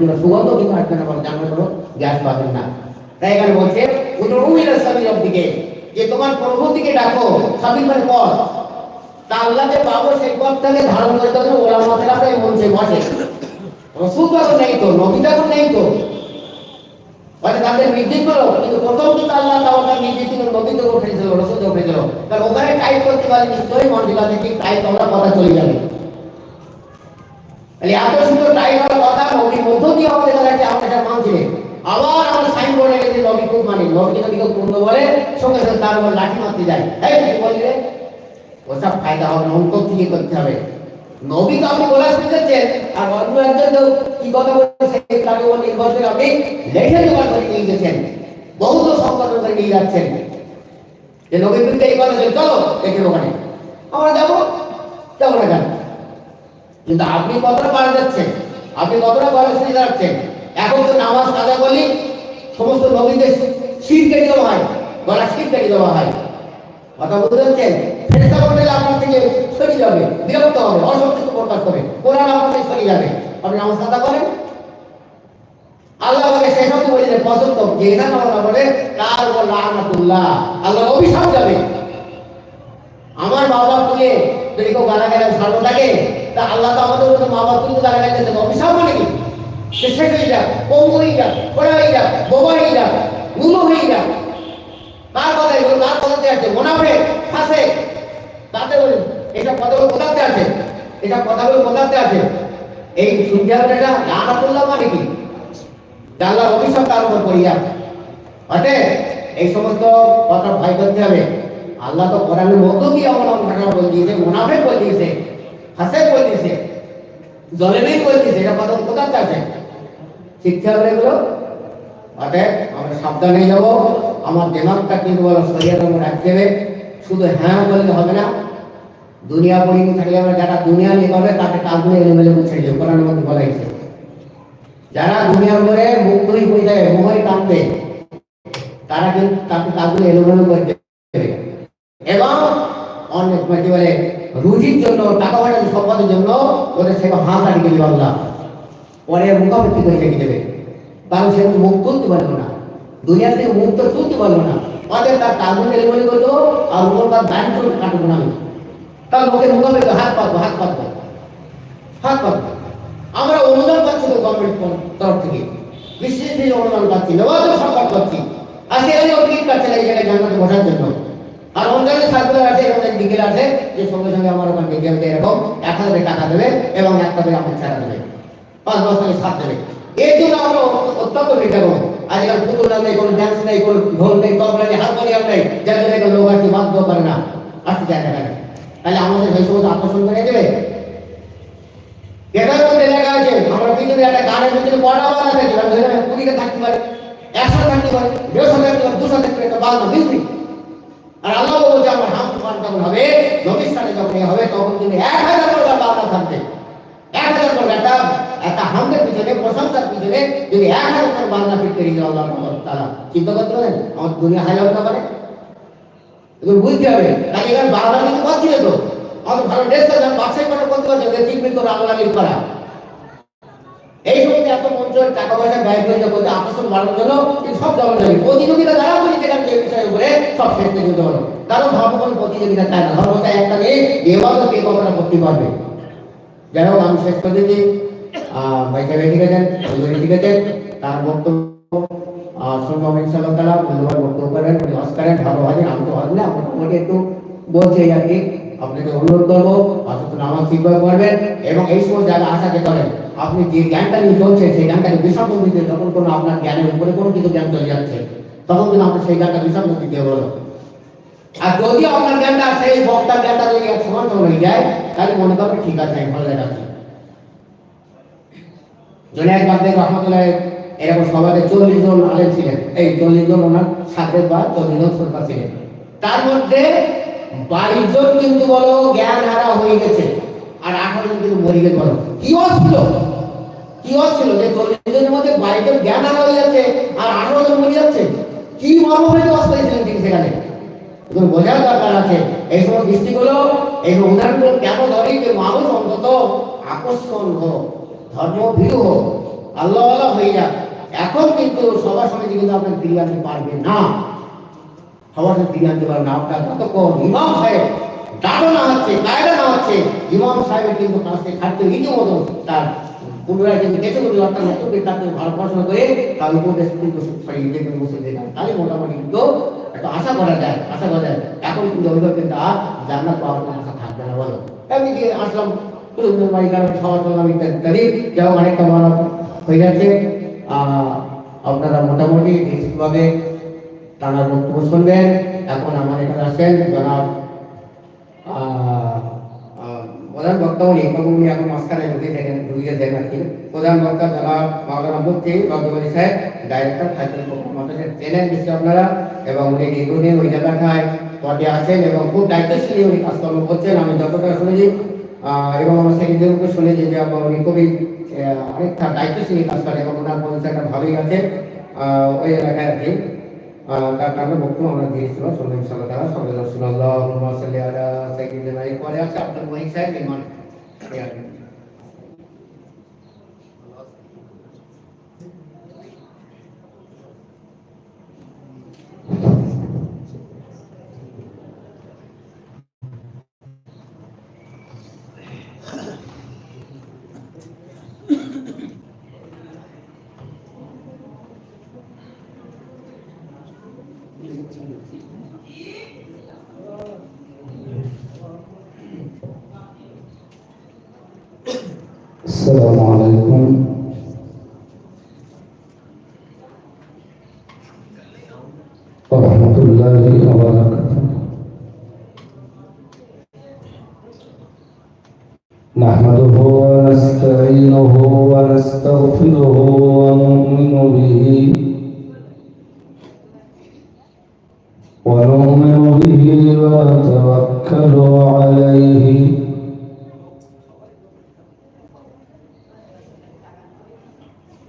দিল সুগন্ধ কিন্তু আসবে না গ্যাস না। তাই এখানে বলছে দিকে। যে তোমার ডাকো মানে তা আল্লাহকে পাবো সেই ধারণ প্রায় বসে। রসুল তখন নেই তো, নবী তখন নেই তো। মানে তাদের নির্দেশ করো। কিন্তু প্রথম আল্লাহ তাআলা নির্দেশ ছিল নবী তো রসুল কারণ ওখানে টাইপ করতে পারে নিশ্চয়ই মন্দির ঠিক টাইপ আমরা কথা চলে যাবে। তাহলে এত সুন্দর টাইপ হওয়ার কথা নবীর মধ্য দিয়ে আমাদের কাছে আমরা এটা মানছিলেন আবার আমরা সাইন বোর্ডে গেছি, নবী খুব মানে নবী যদি কেউ পূর্ণ বলে, সঙ্গে সঙ্গে তার উপর লাঠি মারতে যায়। তাই কি বললে, ওসব ফায়দা হবে না, অন্তর থেকে করতে হবে। নবী তো আপনি বলা শিখেছেন আর অন্য একজন তো কি কথা বলছে তার উপর নির্ভর করে আপনি লেখে জোগাড় করে নিয়ে গেছেন। বহুত সংগঠন করে নিয়ে যাচ্ছেন। যে নবীর বিরুদ্ধে এই কথা চলো, দেখে ওখানে আমরা যাব যাব না কেন? কিন্তু আপনি কতটা পারা যাচ্ছেন? আপনি কতটা বলা শুনে যাচ্ছেন এখন তো নামাজ কাজা করলে সমস্ত নবীদের শির কেটে দেওয়া হয় গলা শির কেটে দেওয়া হয়। কথা বুঝতে পারছেন? ফেরেস্তা মন্ডলী আপনার থেকে সরিয়ে যাবে, বিরক্ত হবে, অসন্তুষ্ট প্রকাশ করবে। কোরআন আপনার থেকে সরিয়ে যাবে। আপনি নামাজ কাজা করেন? আল্লাহ আমাকে শেষ হতে বলেছে পছন্দ। যে বলে তার উপর আল্লাহ অভিশাপ যাবে। আমার বাবা তুলে যদি কেউ গালা গেলে সার্ব থাকে তা আল্লাহ তো আমাদের মতো মা বাবা তুলে গালা গেলে অভিশাপ মানে কি? সে শেষ হয়ে যাক পঙ্গু হয়ে যাক খোড়া হয়ে যাক বোবা হয়ে যাক নুলো হয়ে যাক কার কথা এগুলো কার কথাতে আছে মোনাফে ফাঁসে তাতে বলুন এসব কথাগুলো কোথাতে আছে? এসব কথাগুলো কোথাতে আছে? এই এটা লানাতুল্লাহ মানে কি? আল্লাহর অভিশাপ তার উপর পড়িয়া অতএব এই সমস্ত কথা ভয় করতে হবে আল্লাহ তো কোরআনের মধ্য দিয়ে অবলম্বন ঘটনা বলে দিয়েছে, মুনাফেক বলে দিয়েছে। হাসেক বলে দিয়েছে জলেমেই বলে দিয়েছে এটা কথা কোথাতে আছে শিখতে হবে এগুলো অতএব আমরা সাবধানে যাব। আমার দেমাগটা কিন্তু বলো? শরীরের মধ্যে রাখতে হবে শুধু হ্যাঁ বললে হবে না। দুনিয়া পরিণতি থাকলে আমরা যারা দুনিয়া নিয়ে পাবে, তাকে কাজগুলো এলোমেলো ছেড়ে দেবে কোরআনের মধ্যে বলা যারা দুনিয়ার উপরে মুখ হয়ে যায় মোহরে টানবে তারা কিন্তু তাকে কাজগুলো এলোমেলো করে দেবে। এবং অনেক কি বলে রুজির জন্য, টাকা পয়সা সম্পদের জন্য ওদের সেবা হাত আটকে দেবে আল্লাহ। পরে মুখাপেক্ষি করে রেখে দেবে। কারণ সে মুখ তুলতে পারল না। দুনিয়া থেকে মুখ তো তুলতে পারল না। অতএব তার কাজগুলো এলোমেলো করে দেবো আর ওর তার দাঁড়িয়ে করে কাটবো না আমি তার লোকের মুখাপেক্ষি হাত পাতবো হাত পাতবো। হাত পাতবো। আমরা অনুদান পাচ্ছি তো গভর্নমেন্ট তরফ থেকে। বিশেষ অনুদান পাচ্ছি নেওয়াজও সরকার পাচ্ছি। আজকে এই টিকিট কাটছে এই জায়গায় জান্নাতে বসার জন্য। আর রমজানের সার্কুলার আছে রমজান বিকেল আছে, যে সঙ্গে সঙ্গে আমার ওখানে গিয়ে এরকম এক হাজার টাকা দেবে এবং একটা করে আপনি ছাড়া দেবে। পাঁচ বছর সাত দেবে। এর জন্য আমরা অত্যন্ত বিজ্ঞাপন আজকাল পুতুল নেই, কোনো ড্যান্স নেই, কোনো ঢোল নেই তবলা নেই হারমোনিয়াম নেই, যার জন্য একটা লোক আসতে বাধ্য করে না। আসতে চায় না তাহলে আমাদের সেই সমস্ত আকর্ষণ করে দেবে? এটার মধ্যে লেখা আছে, আমরা পিছনে একটা গানের ভিতরে কটা বার আছে কুড়িটা থাকতে পারে, একশো থাকতে পারে, দেড়শো থাকতে পারে, দুশো থাকতে পারে বাদ মিউজিক আর আল্লাহ বলছে আমার হাম তুফান যখন হবে সাথে যখন হবে, তখন কিন্তু এক হাজার টাকা বাধা থাকবে এক হাজার টাকা একটা একটা হামদের পিছনে, প্রশংসার পিছনে যদি এক হাজার টাকা বাধা ফিট করে দিল আল্লাহ তারা চিন্তা করতে পারেন আমার দুনিয়া হাজার হতে পারে। এগুলো বুঝতে হবে। তাকে এখানে দিতে পারছি না তো। আমাদের ভালো ড্রেস বাসায় করে করতে পারছে ঠিক করে, আল্লাহ করা এই সময় এত মঞ্চ টাকা পয়সা ব্যয় করে জন্য সব জমা যাবে প্রতিযোগিতা যারা উপরে সব শেষ থেকে কারণ ধর্ম কোনো প্রতিযোগিতা চায় না ধর্ম চায় একটা নেই এবারও কে কতটা করতে যাই হোক, আমি শেষ করে দিচ্ছি। ভাই সাহেব ঠিক আছেন ঠিক আছেন তার বক্তব্য শুনব তালা মূল্যবান বক্তব্য করেন ভালো হয় আমি তো হজ না মোটামুটি একটু বলছি আর কি। আপনাকে অনুরোধ করব অথচ নামাজ ঠিকভাবে পড়বেন, এবং এই সময় যারা আশাকে করেন আপনি যে জ্ঞানটা নিয়ে চলছে, সেই জ্ঞানটাকে বিসর্জন দিতে যখন কোনো আপনার জ্ঞানের উপরে কোনো কিছু জ্ঞান চলে যাচ্ছে, তখন কিন্তু আপনি সেই জ্ঞানটা বিসর্জন দিতে বলো আর যদি আপনার জ্ঞানটা, সেই বক্তার জ্ঞানটা যদি এক সমান হয়ে যায়, তাহলে মনে করবে ঠিক আছে, আমি ভালো দেখাচ্ছি জুনায়দ বাগদাদ রহমতুল্লাহ এরকম সভাতে চল্লিশ জন আলেম ছিলেন। এই চল্লিশ জন ওনার সাথে বা চল্লিশ জন শ্রোতা ছিলেন। তার মধ্যে বাইশ জন কিন্তু বলো জ্ঞান হারা হয়ে গেছে। আর আঠারো জন কিন্তু মরে কি ছিল কি ছিল যে চল্লিশ জনের মধ্যে জন জ্ঞান হয়ে যাচ্ছে আর আঠারো জন মরে যাচ্ছে কি মর্ম হয়ে করেছিলেন তিনি সেখানে? বোঝার দরকার আছে, এই সময় দৃষ্টিগুলো এই উদাহরণগুলো কেন ধরি যে মানুষ অন্তত আকর্ষণ হোক, ধর্ম ভীরু হোক, আল্লাহ আল্লাহ হয়ে যাক। এখন কিন্তু সবার সমিতি কিন্তু আপনার ফিরিয়ে আনতে না। সবার সাথে ফিরিয়ে আনতে না। আপনার ডাকা না হচ্ছে কায়দা না হচ্ছে ইমাম সাহেবের কিন্তু কাছ খাদ্য রীতিমতো তার পুনরায় কিন্তু আপনার নতুন তাকে ভালো পড়াশোনা করে তার উপদেশ কিন্তু সরি দেখবেন তাহলে মোটামুটি কিন্তু একটা আশা করা যায়, আশা করা যায়। এখন কিন্তু অভিভাবক কিন্তু আর জান্নাত পাওয়ার কোনো আশা থাকবে না, বলো। আসলাম আমি ইত্যাদি যেমন হয়ে গেছে। আপনারা মোটামুটি নিশ্চিতভাবে তারা বক্তব্য শুনবেন। এখন আমার এখানে আসেন জনাব প্রধান বক্তা উনি উনি এখন মাঝখানে ঢুকে দেখেন ঢুকে দেখেন আর কি প্রধান বক্তা জনাব মাওলানা মুফতি রব্দুল সাহেব, ডাইরেক্টর খাদ্য আমাদের চেনেন নিশ্চয় আপনারা, এবং উনি দীর্ঘদিন ওই জায়গাটায় পদে আছেন এবং খুব দায়িত্বশীল উনি কাজকর্ম করছেন। আমি যতটা শুনেছি এবং আমার সেকেন্ডারিকে শুনেছি যে উনি খুবই অনেকটা দায়িত্বশীল কাজ করেন এবং ওনার পরিচয়টা ভালোই আছে ওই এলাকায় আর কি। তার কারণে বক্তব্য আমরা দিয়েছিল শুনলেন ইনশাআল্লাহ তারা সবাই সাইয়্যিদিনা পরে আছে ওয়াহিদ সাহেব ইমান এই السلام عليكم. ورحمة الله وبركاته. نحمده ونستعينه ونستغفره ونؤمن به. ونؤمن به ونتوكل عليه.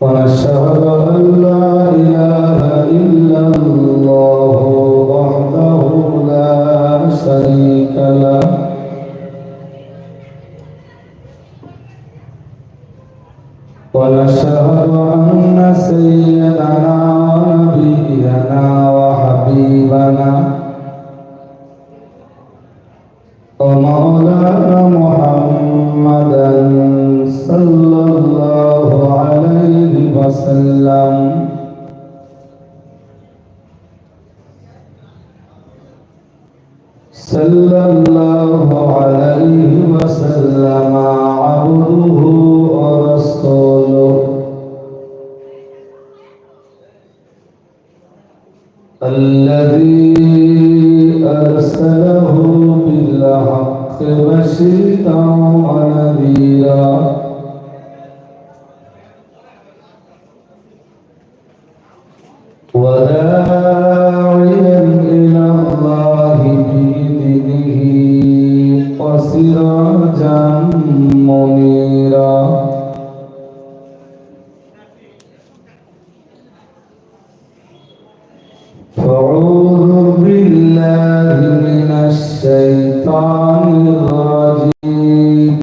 ونشهد أن لا إله إلا الله وحده لا شريك له. صلى الله عليه وسلم عبده ورسوله. الذي أرسله بالحق بشيرا ونذيرا. وسراجا منيرا